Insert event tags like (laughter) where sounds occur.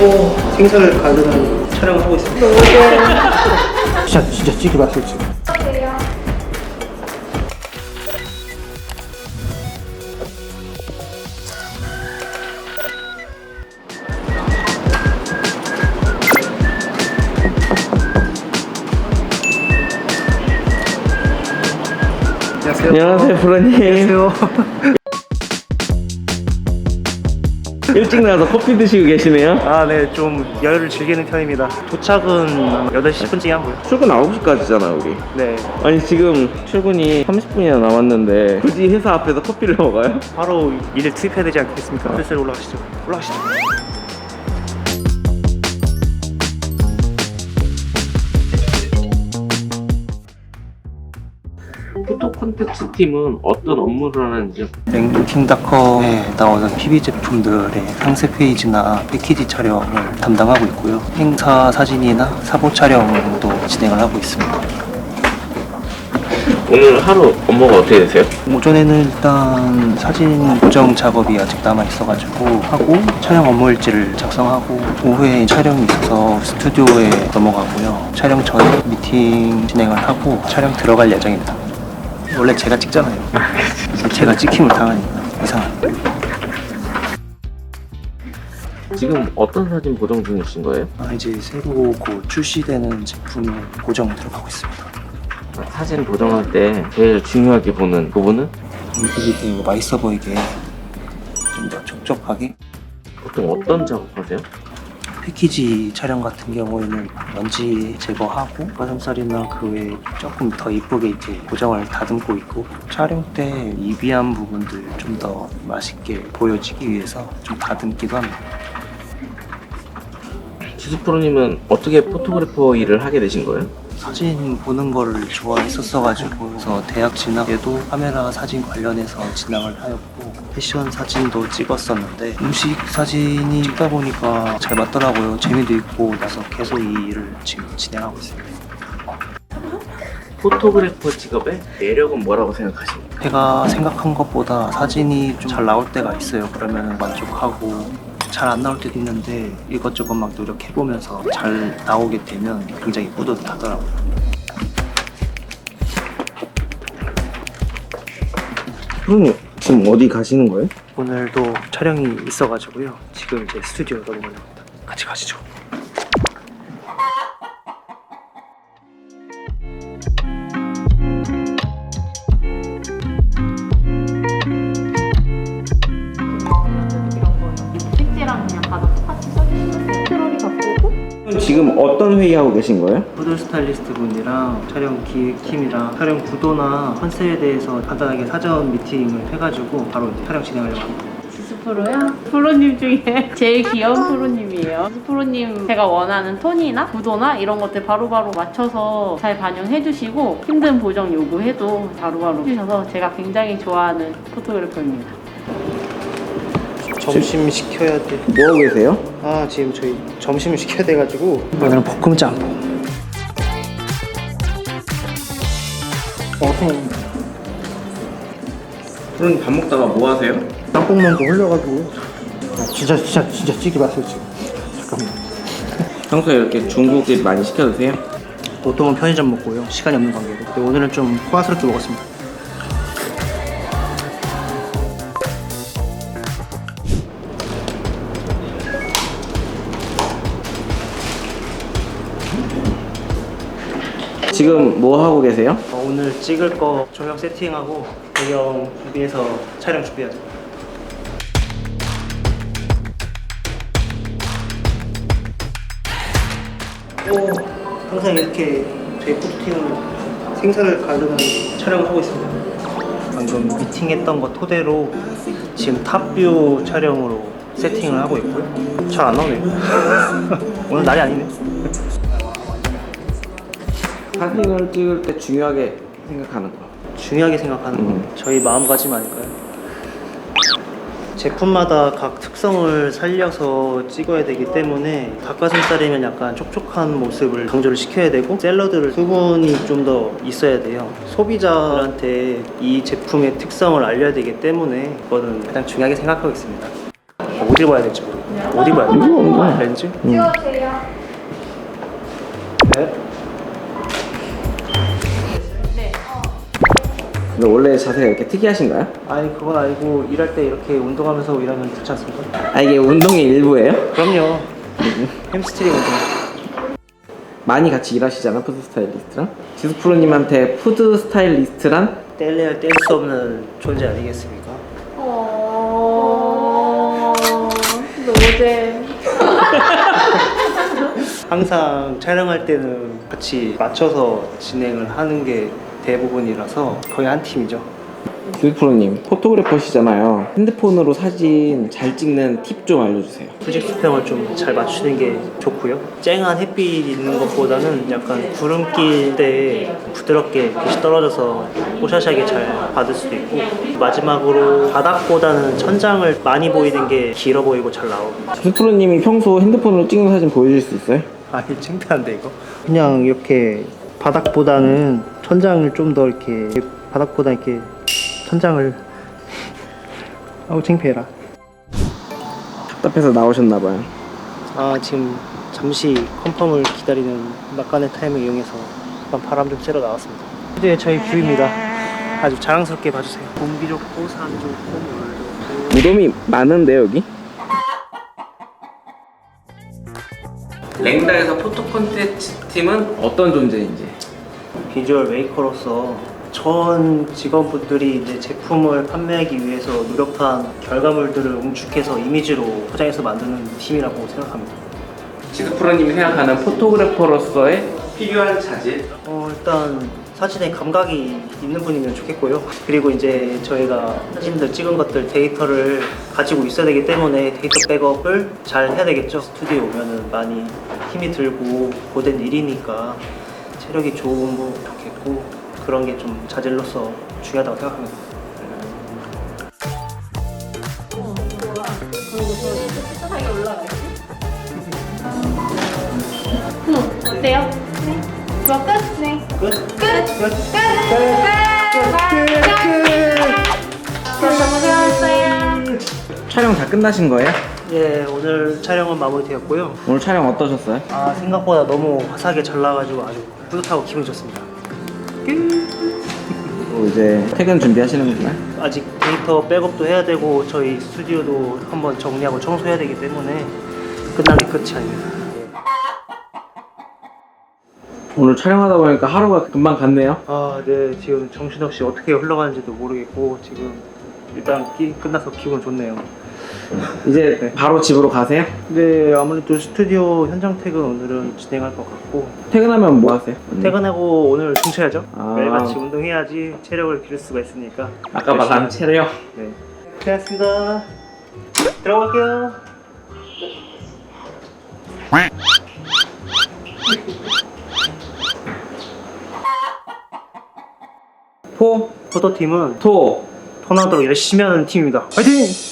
오, 생선을 가르는 촬영을 하고 있습니다. (laughs) 진짜 진짜 찌개 맛있어 지금. 안녕하세요. 안녕하세요, 프로님. 안녕하세요. (laughs) 일찍 나와서 커피 드시고 계시네요. 아, 네, 좀 여유를 즐기는 편입니다. 도착은 8시 10분쯤에 하고요. 출근 9시까지잖아, 우리. 네, 아니, 지금 출근이 30분이나 남았는데, 굳이 회사 앞에서 커피를 (laughs) 먹어요? 바로 일을 투입해야 되지 않겠습니까? 슬슬 올라가시죠. 올라가시죠. 포토 콘텐츠 팀은 어떤 업무를 하는지 랭킹닷컴에 나오는 PB 제품들의 상세 페이지나 패키지 촬영을 담당하고 있고요. 행사 사진이나 사보 촬영도 진행을 하고 있습니다. 오늘 하루 업무가 어떻게 되세요? 오전에는 일단 사진 보정 작업이 아직 남아 있어가지고 하고 촬영 업무 일지를 작성하고 오후에 촬영이 있어서 스튜디오에 넘어가고요. 촬영 전에 미팅 진행을 하고 촬영 들어갈 예정입니다. 원래 제가 찍잖아요. 제가 찍힘을 당하니까 이상한. 지금 어떤 사진 보정 중이신 거예요? 아, 이제 새로 곧 출시되는 제품의 고정 들어가고 있습니다. 사진 보정할 때 제일 중요하게 보는 부분은 이게 맛있어 보이게 좀더 촉촉하게 보통 어떤 작업하세요? 패키지 촬영 같은 경우에는 먼지 제거하고 가슴살이나 그 외에 조금 더 이쁘게 이제 고정을 다듬고 있고 촬영 때 미비한 부분들 좀 더 맛있게 보여지기 위해서 좀 다듬기도 합니다. 지수 프로님은 어떻게 포토그래퍼 일을 하게 되신 거예요? 사진 보는 거를 좋아했었어가지고. 그래서 대학 진학 때도 카메라 사진 관련해서 진학을 하였고 패션 사진도 찍었었는데 음식 사진이 찍다 보니까 잘 맞더라고요. 재미도 있고 나서 계속 이 일을 지금 진행하고 있습니다. 포토그래퍼 직업의 매력은 뭐라고 생각하십니까? 제가 생각한 것보다 사진이 좀 잘 나올 때가 있어요. 그러면 만족하고 잘 안 나올 때도 있는데 이것저것 막 노력해보면서 잘 나오게 되면 굉장히 뿌듯하더라고요 프로님 지금 어디 가시는 거예요? 오늘도 촬영이 있어가지고요. 지금 이제 스튜디오 넘어가려고 합니다. 같이 가시죠. 지금 어떤 회의하고 계신 거예요? 푸드 스타일리스트 분이랑 촬영 기획팀이랑 촬영 구도나 컨셉에 대해서 간단하게 사전 미팅을 해가지고 바로 이제 촬영 진행하려고 합니다. 지수 프로야? 프로님 중에 제일 귀여운 프로님이에요. 지수 프로님 제가 원하는 톤이나 구도나 이런 것들 바로바로 맞춰서 잘 반영해 주시고 힘든 보정 요구해도 바로바로 해주셔서 제가 굉장히 좋아하는 포토그래퍼입니다. 점심 시켜야 돼. 뭐 하고 계세요? 아 지금 저희 점심을 시켜야 돼가지고 오늘은 볶음 짬뽕. 어, 형 프로님 밥 먹다가 뭐 하세요? 짬뽕만두 흘려가지고 아, 진짜 진짜 진짜 찌개 맛있어 지금. 잠깐만. 평소에 이렇게 중국집 많이 시켜 드세요? 보통은 편의점 먹고요. 시간이 없는 관계로. 근데 오늘은 좀 호화스럽게 먹었습니다. 지금 뭐 하고 계세요? 어, 오늘 찍을 거 조명 세팅하고 배경 준비해서 촬영 준비하죠. 오, 항상 이렇게 포토팀은 생선을 가르는 촬영을 하고 있습니다. 방금 미팅했던 거 토대로 지금 탑뷰 촬영으로 세팅을 하고 있고요. 잘 안 나오네요. (laughs) 오늘 날이 아니네. 사진을 찍을 때 중요하게 생각하는 거. 중요하게 생각하는 건 음. 저희 마음가짐 아닐까요? 제품마다 각 특성을 살려서 찍어야 되기 때문에 닭가슴살이면 약간 촉촉한 모습을 강조를 시켜야 되고 샐러드를 수분이 좀 더 있어야 돼요 소비자들한테 이 제품의 특성을 알려야 되기 때문에 그거는 가장 중요하게 생각하고 있습니다 어딜 봐야 될지 모르겠어요 어디 봐야 뭔가? 렌즈? 찍어주세요. 네. 근데 원래 자세가 이렇게 특이하신가요? 아니 그건 아니고 일할 때 이렇게 운동하면서 일하면 좋지 않습니까? 아 이게 운동의 일부예요? 그럼요. 햄스트링 운동. 많이 같이 일하시잖아 푸드 스타일리스트랑 지수 프로님한테 푸드 스타일리스트란 뗄래야 뗄 수 없는 존재 아니겠습니까? 어... 노잼. 항상 촬영할 때는 같이 맞춰서 진행을 하는 게 대부분이라서 거의 한 팀이죠. 지수 프로님 포토그래퍼시잖아요 핸드폰으로 사진 잘 찍는 팁 좀 알려주세요 수평을 좀 잘 맞추는 게 좋고요. 쨍한 햇빛 있는 것보다는 약간 구름길 때 부드럽게 빛이 떨어져서 뽀샤시하게 잘 받을 수도 있고 마지막으로 바닥보다는 천장을 많이 보이는 게 길어 보이고 잘 나오고 지수 프로님이 평소 핸드폰으로 찍는 사진 보여줄 수 있어요? 아, 이 창피한데 이거? 그냥 이렇게 바닥보다는 천장을 좀 더 이렇게 바닥보다 이렇게 천장을 (laughs) 아우 창피해라. 답답해서 나오셨나봐요 아 지금 잠시 컨펌을 기다리는 막간의 타임을 이용해서 잠깐 바람 좀 쐬러 나왔습니다. 네, 저희 뷰입니다. 아주 자랑스럽게 봐주세요. 공기 좋고 산 좋고 물 좋고 무덤이 많은데 여기? 랭다에서 포토 콘텐츠 팀은 어떤 존재인지 비주얼 메이커로서 전 직원분들이 이제 제품을 판매하기 위해서 노력한 결과물들을 응축해서 이미지로 포장해서 만드는 팀이라고 생각합니다. 지수 프로님이 생각하는 포토그래퍼로서의 필요한 자질 어, 일단 사진에 감각이 있는 분이면 좋겠고요. 그리고 이제 저희가 사진들 찍은 것들 데이터를 가지고 있어야 되기 때문에 데이터 백업을 잘 해야 되겠죠. 스튜디오에 오면은 많이 힘이 들고 고된 일이니까 체력이 좋은 분 좋겠고 그런 게 좀 자질로서 중요하다고 생각합니다. 어때요? 네. 좋아, 끝? 네. 끝? 끝! 끝? 끝! 끝? 수고하셨어요. 촬영 다 끝나신 거예요? 예, 오늘 촬영은 마무리되었고요. 오늘 촬영 어떠셨어요? 아, 생각보다 너무 화사하게 잘 나가지고 아주 뿌듯하고 기분 좋습니다. 뭐 이제 퇴근 준비하시는구나 아직 데이터 백업도 해야 되고 저희 스튜디오도 한번 정리하고 청소해야 되기 때문에 끝난 게 끝이 아닙니다. 오늘 촬영하다 보니까 하루가 금방 갔네요 아, 네, 지금 정신없이 어떻게 흘러가는지도 모르겠고 지금 일단 끼, 끝나서 기분 좋네요. 이제 네. 바로 집으로 가세요? 네, 아무래도 스튜디오 현장 퇴근 오늘은 진행할 것 같고 퇴근하면 뭐 하세요? 퇴근하고 오늘 춤춰야죠. 아. 매일같이 운동해야지 체력을 기를 수가 있으니까. 아까 말한 체력 네. 고생하셨습니다. 들어갈게요. 포, 포토팀은 토, 턴하도록 열심히 하는 팀입니다. 화이팅!